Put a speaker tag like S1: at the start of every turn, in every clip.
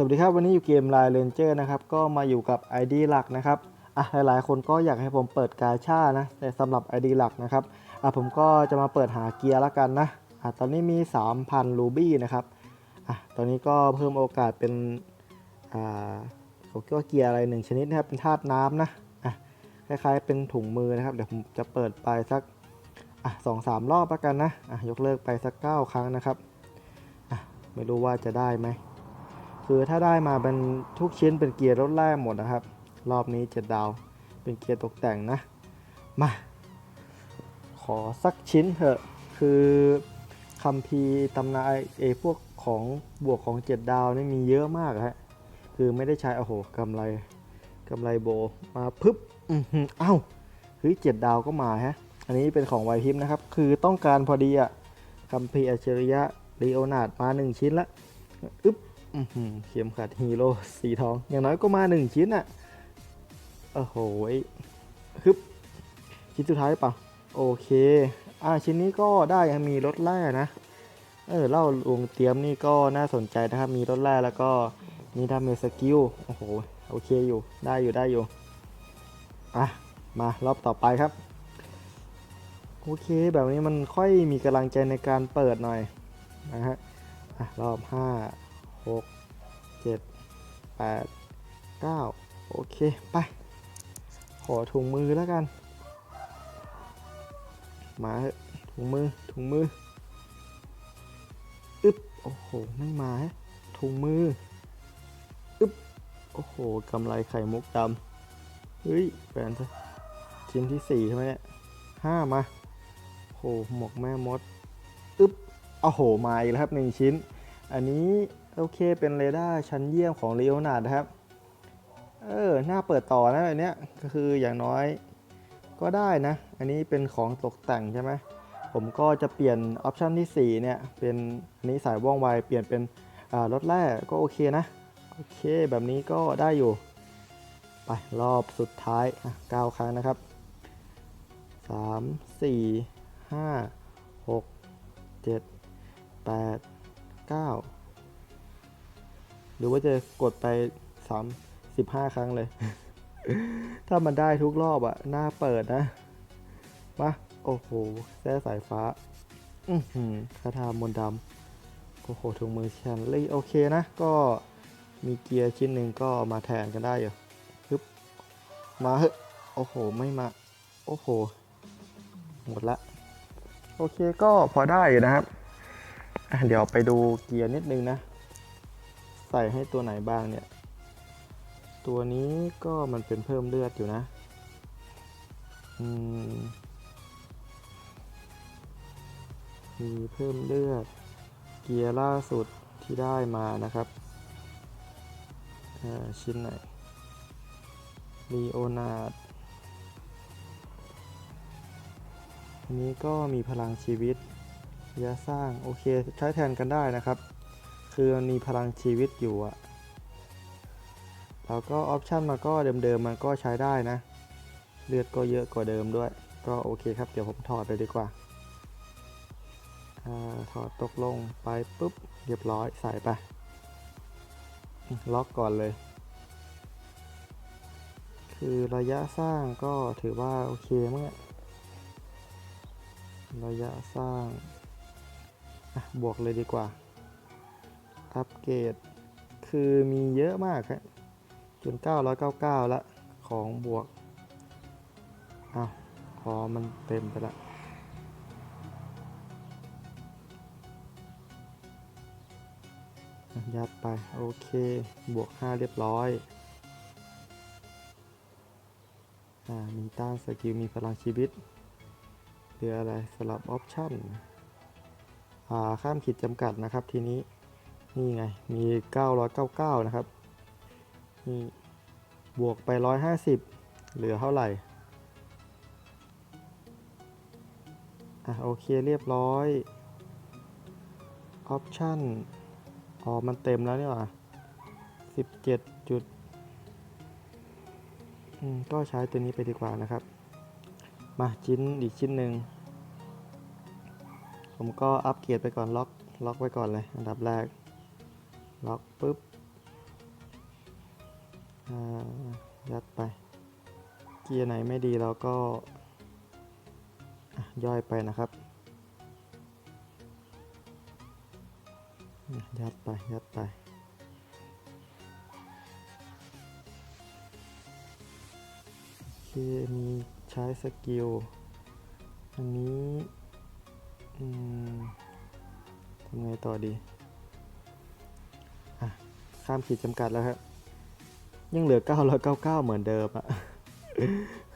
S1: สวัสดีครับวันนี้อยู่เกม Line Ranger นะครับก็มาอยู่กับ ID หลักนะครับอะหลายๆ คนก็อยากให้ผมเปิดกาชานะแต่สำหรับ ID หลักนะครับอะผมก็จะมาเปิดหาเกียร์ละกันนะอะตอนนี้มี 3,000 รูบี้นะครับอะตอนนี้ก็เพิ่มโอกาสเป็นอ่าผมคิดว่าเกียร์อะไรหนึ่งชนิดนะครับเป็นธาตุน้ำนะอะคล้ายๆเป็นถุงมือนะครับเดี๋ยวผมจะเปิดไปสักอะสองสามรอบละกันนะอะยกเลิกไปสัก 9 ครั้งนะครับอะไม่รู้ว่าจะได้ไหม คือถ้าได้มาเป็นทุกชิ้นเป็นเกียร์รถแรกหมดนะครับ รอบนี้เจ็ดดาว เป็นเกียร์ตกแต่งนะ มา ขอสักชิ้นเถอะ คือคัมภีร์ตำนานเอพวกของบวกของเจ็ดดาวนี่มีเยอะมากฮะ คือไม่ได้ใช้โอ้โหกำไรกำไรโบมาพึบอือหือเอ้าเฮ้ยเจ็ดดาวก็มาฮะ อันนี้เป็นของไวพิมนะครับ คือต้องการพอดีอะคัมภีร์อัจฉริยะลีโอนาร์ดมาหนึ่งชิ้นละ อึ๊บ เข็มขัดฮีโร่สีทอง อย่างน้อยก็มาหนึ่งชิ้นอะโอ้โหฮึบชิ้นสุดท้ายหรือเปล่ะโอเค อ่าชิ้นนี้ก็ได้ยังมีรถแร่นะ เออเล่าลงเตรียมนี่ก็น่าสนใจนะครับ มีรถแร่แล้วก็มีดาเมจสกิล โอ้โห โอเคอยู่ ได้อยู่ได้อยู่ อะ มารอบต่อไปครับ โอเค แบบนี้มันค่อยมีกำลังใจในการเปิดหน่อยนะฮะ อะ รอบ5ห กเจ็ดแปดเก้าโอเค ไป ขอถุงมือแล้วกัน มาถุงมือถุงมืออึ๊บโอ้โห ไม่มาฮะถุงมืออึ๊บโอ้โหกำไรไข่มุกดำเฮ้ยแฟนซะชิ้นที่สี่ใช่ไหมเนี่ยห้ามาโอ้โหหมวกแม่มด อึ๊บโอ้โห มาอีกแล้วครับหนึ่งชิ้น อันนี้ โอเคเป็นเรดาร์ชั้นเยี่ยมของ l ี o อนาร์ดนะครับ เออหน้าเปิดต่อนะอันเนี้ยก็คืออย่างน้อยก็ได้นะ อันนี้เป็นของตกแต่งใช่ไหมผมก็จะเปลี่ยนออปชันที่4เนี่ยเป็นอันนี้สายว่องไวเปลี่ยนเป็นรถแร่ก็โอเคนะ โอเคแบบนี้ก็ได้อยู่ ไปรอบสุดท้ายอะ9ครั้งนะครับ 3 4 5 6 7 8 9 หรือว่าจะกดไปสามสิบห้าครั้งเลย ถ้ามันได้ทุกรอบอะหน้าเปิดนะมาโอ้โหแส้สายฟ้า อือหือคาถามนต์ดำโอ้โหถุงมือชันเลยโอเคนะ ก็มีเกียร์ชิ้นหนึ่งก็มาแทนกันได้อยู่ฮึบมาเฮ้โอ้โห ไม่มา โอ้โห หมดละ โอเคก็พอได้อยู่นะครับ เดี๋ยวไปดูเกียร์นิดนึงนะ ใส่ให้ตัวไหนบ้างเนี่ย ตัวนี้ก็มันเป็นเพิ่มเลือดอยู่นะ อืม มีเพิ่มเลือด เกียร์ล่าสุดที่ได้มานะครับอ่าชิ้นไหนลีโอนาร์ดอันนี้ก็มีพลังชีวิตระยะสร้าง โอเค ใช้แทนกันได้นะครับ คือมันมีพลังชีวิตอยู่อะแล้วก็ออปชันมันก็เดิมๆมันก็ใช้ได้นะ เลือดก็เยอะกว่าเดิมด้วย ก็โอเคครับ เดี๋ยวผมถอดเลยดีกว่าอถอดตกลงไปปุ๊บ เรียบร้อยใส่ไป ล็อกก่อนเลย คือระยะสร้างก็ถือว่าโอเคมั้งอระยะสร้างบวกเลยดีกว่า อัปเกรด คือมีเยอะมากครับจน 999 ละของบวกอ้าวพอมันเต็มไปละยัดไป โอเค บวก 5 เรียบร้อย อ่า มีต้านสกิล มีพลังชีวิตเหลืออะไรสลับออปชั่น อ่า ข้ามขีดจำกัดนะครับทีนี้ นี่ไง มี 999 นะครับ นี่บวกไป 150 เหลือเท่าไหร่ อะ โอเคเรียบร้อยออปชั่นอ๋อ มันเต็มแล้วนี่หว่า17 จุด อืม ก็ใช้ตัวนี้ไปดีกว่านะครับ มาชิ้นอีกชิ้นหนึ่ง ผมก็อัปเกรดไปก่อนล็อกล็อกไว้ก่อนเลย อันดับแรก ล็อกปุ๊บยัดไป เกียร์ไหนไม่ดีเราก็ย่อยไปนะครับ ยัดไป ยัดไปเคมีใช้สกิล อันนี้ทำไงต่อดี ข้ามขีดจำกัดแล้วครับยังเหลือ 999 เหมือนเดิมอะ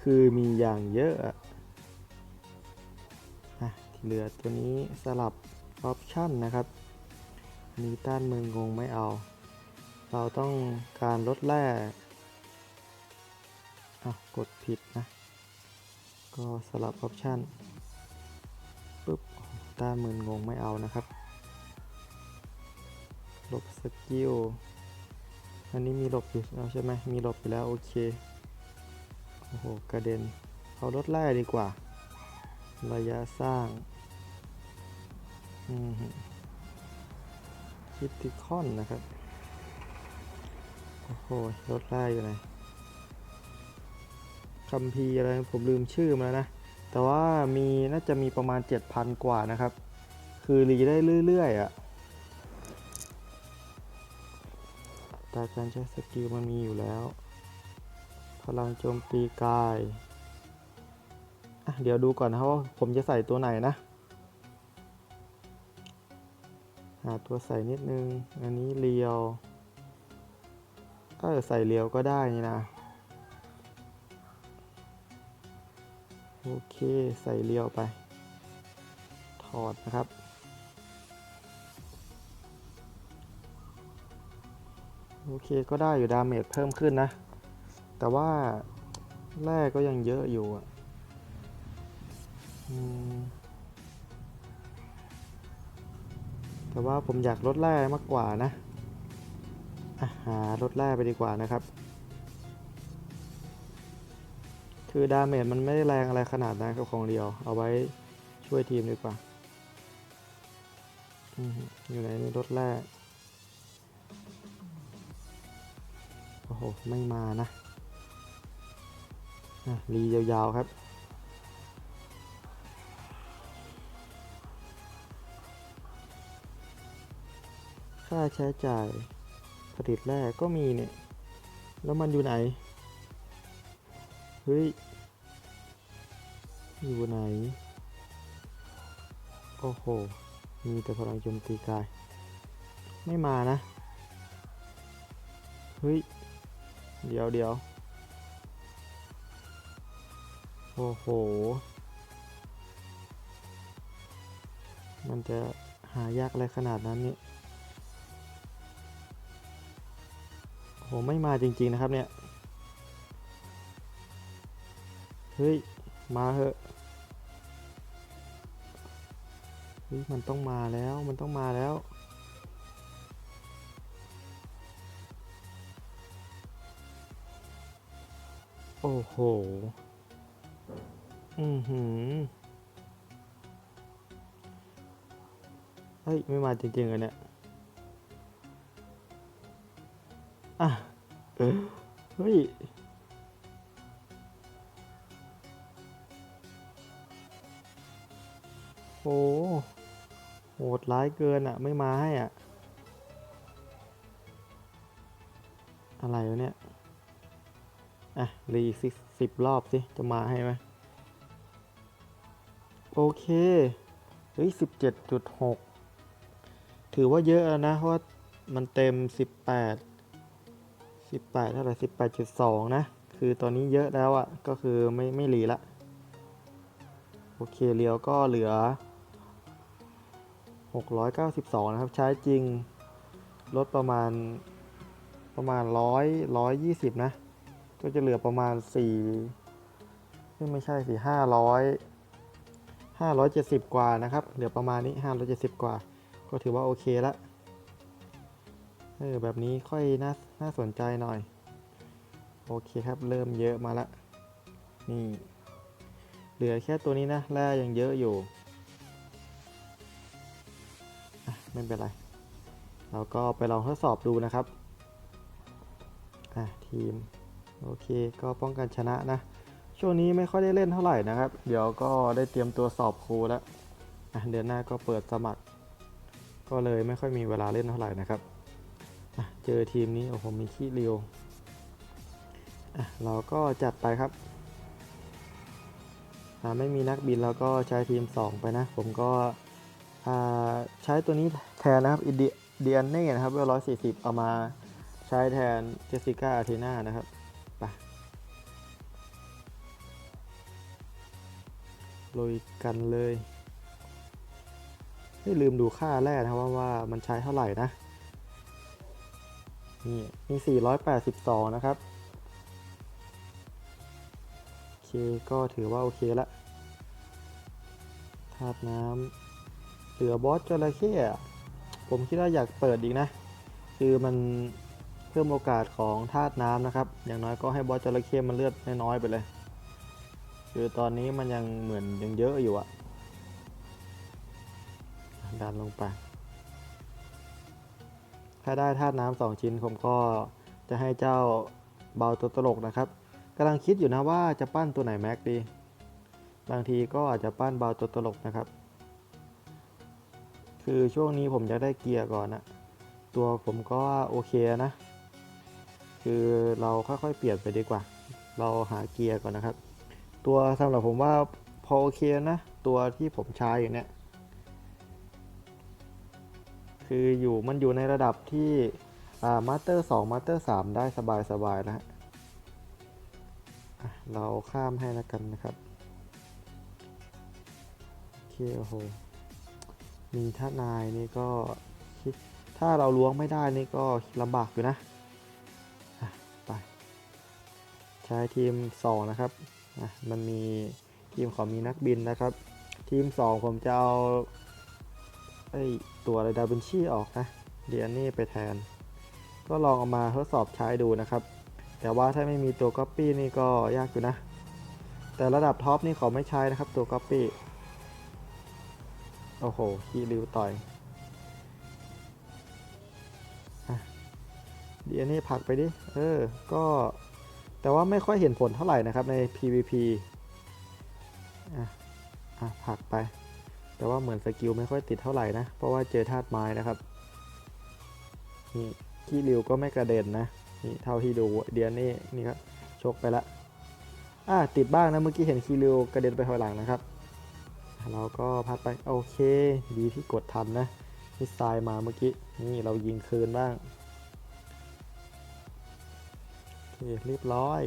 S1: คือมีอย่างเยอะอะอะที่เหลือตัวนี้สลับออปชั่นนะครับมีต้านมืองงไม่เอา เราต้องการลดแร่อะกดผิดนะ ก็สลับออปชั่นปุ๊บต้านมืองงไม่เอานะครับ ลบสกิล อันนี้มีหลบอยู่แล้วใช่ไหมมีหลบอยู่แล้วโอเค โอ้โห กระเด็น เอารถแร่ดีกว่า ระยะสร้างอืมคิติคอนนะครับ โอ้โห รถแร่อยู่ไหนคัมภีอะไร ผมลืมชื่อมาแล้วนะ แต่ว่ามีน่าจะมีประมาณ 7,000 กว่านะครับ คือรีได้เรื่อยๆอะ่ะ ตราการใช้สกิลมันมีอยู่แล้ว พลังโจมตีกายอะเดี๋ยวดูก่อนนะครับว่าผมจะใส่ตัวไหนนะ หาตัวใส่นิดนึง อันนี้เรียวเออใส่เรียวก็ได้นี่นะ โอเคใส่เรียวไป ถอดนะครับ โอเคก็ได้อยู่ดาเมจเพิ่มขึ้นนะ แต่ว่าแร่ก็ยังเยอะอยู่อะแต่ว่าผมอยากลดแร่มากกว่านะอะหาลดแร่ไปดีกว่านะครับ คือดาเมจมันไม่ได้แรงอะไรขนาดนั้นกับของเดียว เอาไว้ช่วยทีมดีกว่าอืมอยู่ไหนนี่ลดแร่ หไม่มานะอะรียาวๆครับ ค่าใช้จ่ายผลิตแร่ก็มีเนี่ย แล้วมันอยู่ไหน เฮ้ย อยู่ไหน โอ้โห มีแต่พลังโจมตีกาย ไม่มานะ เฮ้ย เดี๋ยวเดี๋ยวโอ้โห มันจะหายากอะไรขนาดนั้นนี่โห ไม่มาจริง ๆ นะครับเนี่ย เฮ้ย มาเหอะเฮ้ยมันต้องมาแล้ว มันต้องมาแล้ว โอ้โห อือหือ เฮ้ย ไม่มาจริงๆเลยเนี่ยอะเฮ้ย โอ้โหดร้ายเกินอะ ไม่มาให้อะ อะไรวะเนี่ย อะ รีสิสิบรอบสิ จะมาให้ไหมโอเค เฮ้ยสิบเจ็ดจุดหกถือว่าเยอะนะ เพราะว่ามันเต็มสิบแปดสิบแปดเท่าไหร่สิบแปดจุดสองนะ คือตอนนี้เยอะแล้วอะ่ะ ก็คือไม่ไม่รีละ โอเคเรียวก็เหลือ 692 นะครับ ใช้จริงลดประมาณประมาณ 100 120 นะ ก็จะเหลือประมาณ4ไม่ไม่ใช่สิ500 570กว่านะครับ เหลือประมาณนี้570กว่า ก็ถือว่าโอเคละเออแบบนี้ค่อยน่าน่าสนใจหน่อย โอเคครับ เริ่มเยอะมาละนี่เหลือแค่ตัวนี้นะแร่ยังเยอะอยู่ไม่เป็นไร เราก็ไปลองทดสอบดูนะครับ อะ ทีม โอเคก็ป้องกันชนะนะ ช่วงนี้ไม่ค่อยได้เล่นเท่าไหร่นะครับ เดี๋ยวก็ได้เตรียมตัวสอบครูแล้วเดือนหน้าก็เปิดสมัคร ก็เลยไม่ค่อยมีเวลาเล่นเท่าไหร่นะครับเจอทีมนี้โอ้โหมีขี้เรียวเราก็จัดไปครับไม่มีนักบินเราก็ใช้ทีม 2 ไปนะ ผมก็ใช้ตัวนี้แทนนะครับอินเดียนเน่นะครับเวลร้อยสี่สิบเอามาใช้แทนเจสสิก้าอาเทนานะครับ ไปลุยกันเลยไม่ลืมดูค่าแรกนะครับว่าว่ามันใช้เท่าไหร่นะ นี่มี 482 นะครับ โอเค ก็ถือว่าโอเคละธาตุน้ำเหลือบอสจระเข้ผมคิดว่าอยากเปิดอีกนะ คือมัน เพิ่มโอกาสของธาตุน้ำนะครับ อย่างน้อยก็ให้บอสจระเข้มันเลือดน้อยๆไปเลย คือตอนนี้มันยังเหมือนยังเยอะอยู่อะดันลงไป ถ้าได้ธาตุน้ำสองชิ้นผมก็จะให้เจ้าเบาตัวตลกนะครับกำลังคิดอยู่นะว่าจะปั้นตัวไหนแม็กดี บางทีก็อาจจะปั้นเบาตัวตลกนะครับ คือช่วงนี้ผมจะได้เกียร์ก่อนนะตัวผมก็โอเคนะ คือเราค่อยๆเปลี่ยนไปดีกว่า เราหาเกียร์ก่อนนะครับ ตัวสำหรับผมว่าพอโอเคนะ ตัวที่ผมใช้อยู่เนี่ย คืออยู่มันอยู่ในระดับที่มาสเตอร์2มาสเตอร์3ได้สบายๆนะฮะเราข้ามให้แล้วกันนะครับโอเคโอ้โหมีท่านายนี่ก็ ถ้าเราล้วงไม่ได้นี่ก็ลำบากอยู่นะ ช้ทีม 2 นะครับอะมันมีทีมของมีนักบินนะครับ ทีม 2 ผมจะเอาไอตัวอะไรดาวินชีออกนะเดียนี่ไปแทน ก็ลองเอามาทดสอบใช้ดูนะครับ แต่ว่าถ้าไม่มีตัวก๊อปปี้นี่ก็ยากอยู่นะ แต่ระดับท็อปนี่เขาไม่ใช้นะครับตัวก๊อปปี้โอ้โหคีริวต่อยเดียวนี่ผลักไปดิ เออ ก็ แต่ว่าไม่ค่อยเห็นผลเท่าไหร่นะครับใน PVP อะอะผักไป แต่ว่าเหมือนสกิลไม่ค่อยติดเท่าไหร่นะ เพราะว่าเจอธาตุไม้นะครับ นี่ขี้ริวก็ไม่กระเด็นนะ นี่เท่าที่ดูเดียนนี่นี่ครับชกไปละอะติดบ้างนะเมื่อกี้เห็นคีริวกระเด็นไปถอยหลังนะครับเราก็พัดไปโอเค ดีที่กดทันนะมิสไซล์มาเมื่อกี้ นี่เรายิงคืนบ้าง เคเรียบร้อย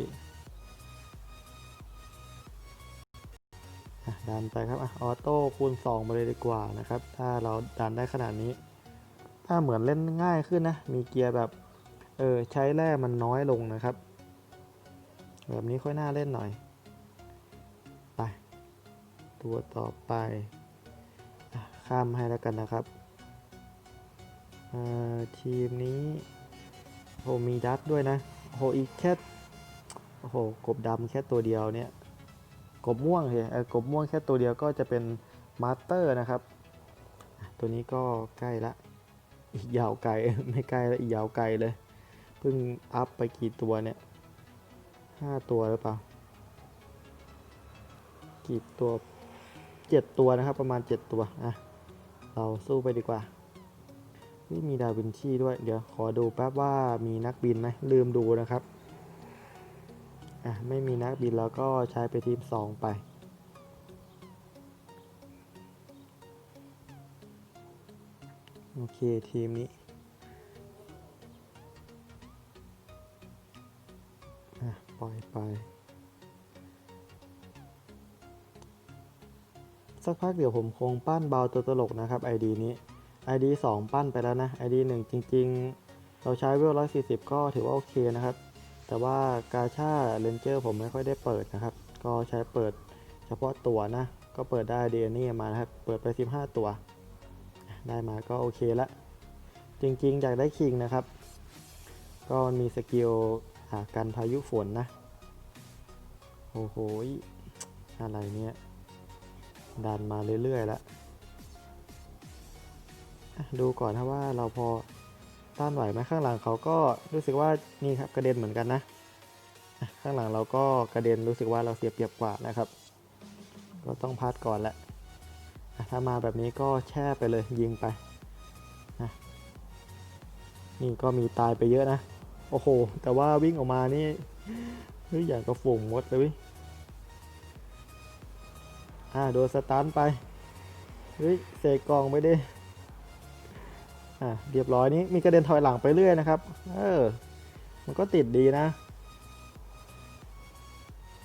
S1: ดันไปครับออโต้คูณ2มาเลยดีกว่านะครับ ถ้าเราดันได้ขนาดนี้ ถ้าเหมือนเล่นง่ายขึ้นนะ มีเกียร์แบบ เออ ใช้แร่มันน้อยลงนะครับ แบบนี้ค่อยน่าเล่นหน่อย ไป ตัวต่อไป ข้ามให้แล้วกันนะครับ ทีมนี้โหมีดัตด้วยนะ โหอีกแค่โอ้โหกบดำแค่ตัวเดียวเนี่ยกบม่วงเหรอกบม่วงแค่ตัวเดียวก็จะเป็นมาสเตอร์นะครับ ตัวนี้ก็ใกล้ละอีกยาวไกลไม่ใกล้ล้วอีกยาวไกลเลยเพิ่งอัพไปกี่ตัวเนี่ยห้าตัวหรือเปล่ากี่ตัวเจ็ดตัวนะครับประมาณเจ็ดตัวอะเราสู้ไปดีกว่า นี่มีดาวินชีด้วย เดี๋ยวขอดูแป๊บว่ามีนักบินไหมลืมดูนะครับ อะ ไม่มีนักบินแล้วก็ใช้ไปทีมสองไปโอเค ทีมนี้อะปล่อยไป สักพักเดี๋ยวผมคงปั้นเบาตัวตลกนะครับ ID นี้ ID 2 ปั้นไปแล้วนะ ID 1 จริง ๆ เราใช้เวล 140 ก็ถือว่าโอเคนะครับ แต่ว่ากาชาเลนเจอร์ผมไม่ค่อยได้เปิดนะครับ ก็ใช้เปิดเฉพาะตัวนะ ก็เปิดได้เดนี่มานะครับ เปิดไป 15 ตัว ได้มาก็โอเคละจริงๆ อยากได้คิงนะครับ ก็มีสกิลหากันพายุฝนนะ โอ้โห อะไรเนี่ย ดันมาเรื่อยๆแล้วอะ ดูก่อนถ้าว่าเราพอต้านไหวไหมข้างหลังเขาก็รู้สึกว่านี่ครับกระเด็นเหมือนกันนะ ข้างหลังเราก็กระเด็นรู้สึกว่าเราเสียเปรียบกว่านะครับ ก็ต้องพัดก่อนแหละถ้ามาแบบนี้ก็แช่ไปเลยยิงไปนะนี่ก็มีตายไปเยอะนะ โอ้โห แต่ว่าวิ่งออกมานี่เฮ้ยอย่างกระฝุ่งมดเลยวิอ่าโดนสตันไปเฮ้ยเสกกองไปดิ อะเรียบร้อยนี้มีกระเด็นถอยหลังไปเรื่อยนะครับ เออ มันก็ติดดีนะ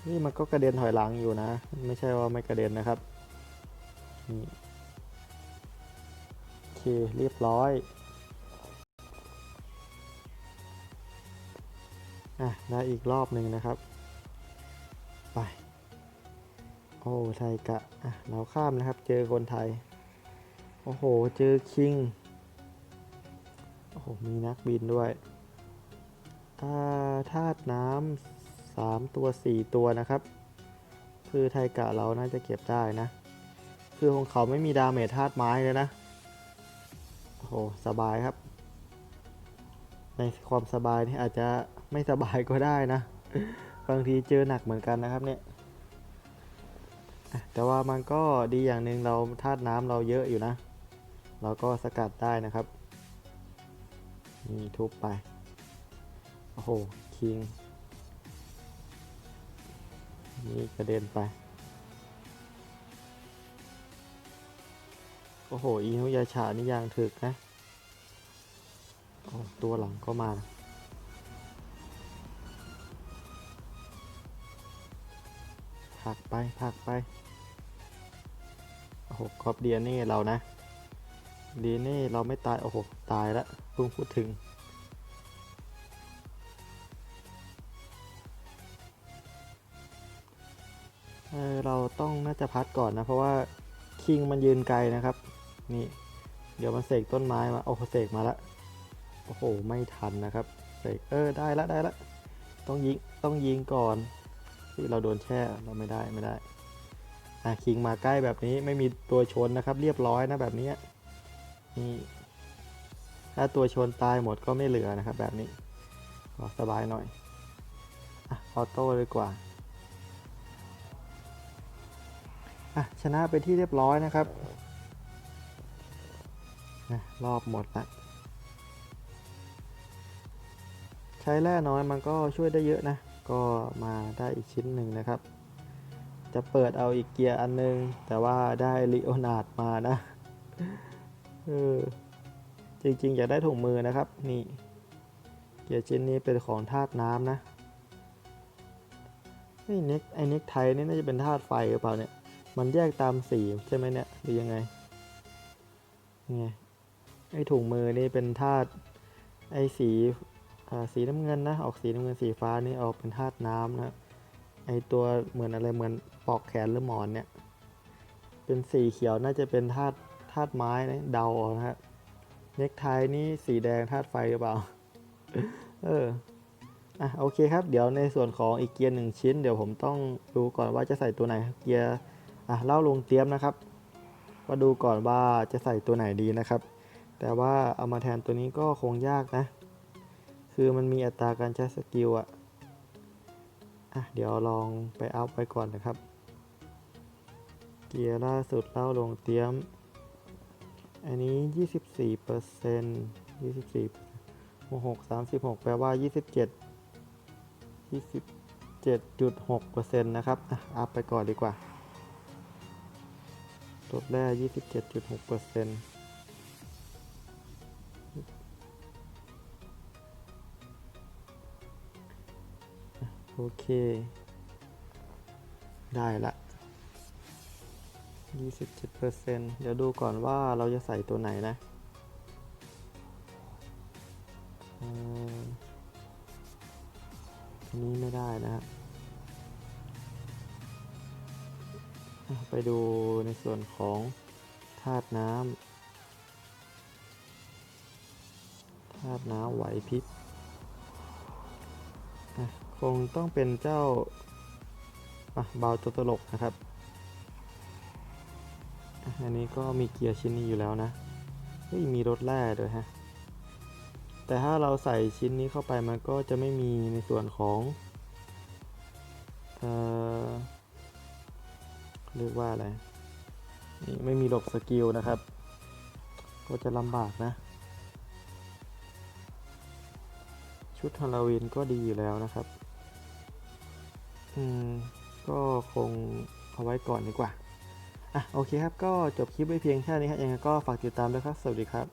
S1: นี่มันก็กระเด็นถอยหลังอยู่นะ ไม่ใช่ว่าไม่กระเด็นนะครับนี่โอเคเรียบร้อยอะได้อีกรอบหนึ่งนะครับ ไป โอ้ไทยกะอะเราข้ามนะครับ เจอคนไทย โอ้โห เจอคิง โอ้โห มีนักบินด้วยอ่าธาตุน้ำสามตัวสี่ตัวนะครับ คือไทกะเราน่าจะเก็บได้นะ คือของเขาไม่มีดาเมจธาตุไม้เลยนะ โอ้โห สบายครับ ในความสบายนี่อาจจะไม่สบายก็ได้นะ บางทีเจอหนักเหมือนกันนะครับเนี่ยแต่ว่ามันก็ดีอย่างหนึ่งเราธาตุน้ำเราเยอะอยู่นะ เราก็สกัดได้นะครับ นี่ทุบไป โอ้โห คิง นี่กระเด็นไป โอ้โห อีนุยาชานี่ยางถึกนะ โอ้ตัวหลังก็มาผักไปผักไป โอ้โหกอบเดียนี่เรานะ ดีนี่เราไม่ตาย โอ้โห ตายแล้วเพิ่งพูดถึง เออเราต้องน่าจะพัดก่อนนะ เพราะว่าคิงมันยืนไกลนะครับ นี่ เดี๋ยวมันเสกต้นไม้มา โอ้โหเสกมาล้วโอ้โห ไม่ทันนะครับ เสก เออ ได้ละได้ละต้องยิง ต้องยิงก่อนที่เราโดนแช่ เราไม่ได้ไม่ได้อะคิงมาใกล้แบบนี้ไม่มีตัวชนนะครับ เรียบร้อยนะแบบนี้ นี่ถ้าตัวชนตายหมดก็ไม่เหลือนะครับ แบบนี้ขอสบายหน่อยอะออโต้เลยกว่าอะชนะไปที่เรียบร้อยนะครับนะรอบหมดละใช้แร่น้อยมันก็ช่วยได้เยอะนะ ก็มาได้อีกชิ้นหนึ่งนะครับ จะเปิดเอาอีกเกียร์อันนึง แต่ว่าได้ลิโอนาร์ดมานะ เออจริงๆ อยากได้ถุงมือนะครับ นี่เกียร์ชิ้นนี้เป็นของธาตุน้ำนะไอ้เน็กไอ้เน็กไทนี่น่าจะเป็นธาตุไฟหรือเปล่าเนี่ย มันแยกตามสีใช่ไหมเนี่ยหรือยังไงไงไอ้ถุงมือนี่เป็นธาตุไอ้สีอ่าสีน้ำเงินนะออกสีน้ำเงินสีฟ้านี่ออกเป็นธาตุน้ำนะไอตัวเหมือนอะไรเหมือนปอกแขนหรือหมอนเนี่ย เป็นสีเขียวน่าจะเป็นธาตุ ธาตุไม้นะเดาเอานะฮะเน็กไทนี่สีแดงธาตุไฟหรือเปล่า เออ อะโอเคครับ เดี๋ยวในส่วนของอีกเกียร์หนึ่งชิ้น เดี๋ยวผมต้องดูก่อนว่าจะใส่ตัวไหน เกียร์ อะเล่าลงเตรียมนะครับมาดูก่อนว่าจะใส่ตัวไหนดีนะครับ แต่ว่าเอามาแทนตัวนี้ก็คงยากนะ คือมันมีอัตราการใช้สกิลอะอะเดี๋ยวลองไปอัพไว้ก่อนนะครับ เกียร์ล่าสุดเล่าลงเตรียม อันนี้ 24เปอร์เซ็นต์24 66 36 แปลว่า 27 27.6เปอร์เซ็นต์นะครับอะอัพไปก่อนดีกว่าลดแร่27.6เปอร์เซ็นต์โอเค ได้ละ 27เปอร์เซ็นต์เดี๋ยวดูก่อนว่าเราจะใส่ตัวไหนนะอันนี้ไม่ได้นะครับอะไปดูในส่วนของธาตุน้ำธาตุน้ำไหวพริบคงต้องเป็นเจ้าอะบาวตัวตลกนะครับ อันนี้ก็มีเกียร์ชิ้นนี้อยู่แล้วนะเฮ้ยมีรถแร่ด้วยฮะแแต่ถ้าเราใส่ชิ้นนี้เข้าไปมันก็จะไม่มีในส่วนของ เอ่อเรียกว่าอะไร นี่ไม่มีหลบสกิลนะครับ ก็จะลำบากนะ ชุดฮาโลวีนก็ดีอยู่แล้วนะครับ อืม ก็คงเอาไว้ก่อนดีกว่า อะโอเคครับก็จบคลิปไว้เพียงแค่นี้ครับยังไงก็ฝากติดตามด้วยครับ สวัสดีครับ